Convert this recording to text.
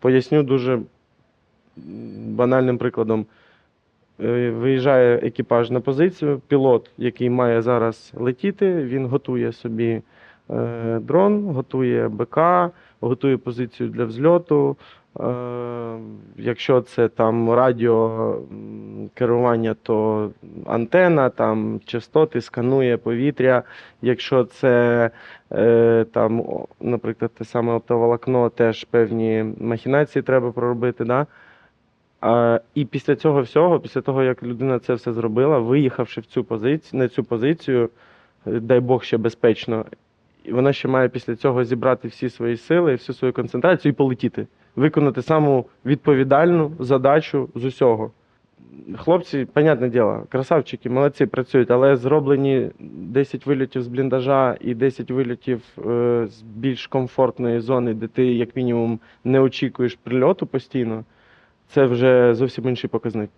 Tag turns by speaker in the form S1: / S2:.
S1: Поясню дуже банальним прикладом. Е, Виїжджає екіпаж на позицію, пілот, який має зараз летіти, він готує собі е, дрон, готує БК, готує позицію для взльоту. Е, Якщо це там радіо керування, то антена, там частоти, сканує повітря. Якщо це е, там, наприклад, те саме оптоволокно, теж певні махінації треба проробити. Да? А, і після цього всього, після того, як людина це все зробила, виїхавши в цю позицію, на цю позицію, е, дай Бог ще безпечно, і вона ще має після цього зібрати всі свої сили, всю свою концентрацію і полетіти, виконати саму відповідальну задачу з усього. Хлопці, понятне діло, красавчики, молодці працюють, але зроблені 10 вильотів з бліндажа і 10 вильотів е, з більш комфортної зони, де ти, як мінімум, не очікуєш прильоту постійно. Це вже зовсім інший показник.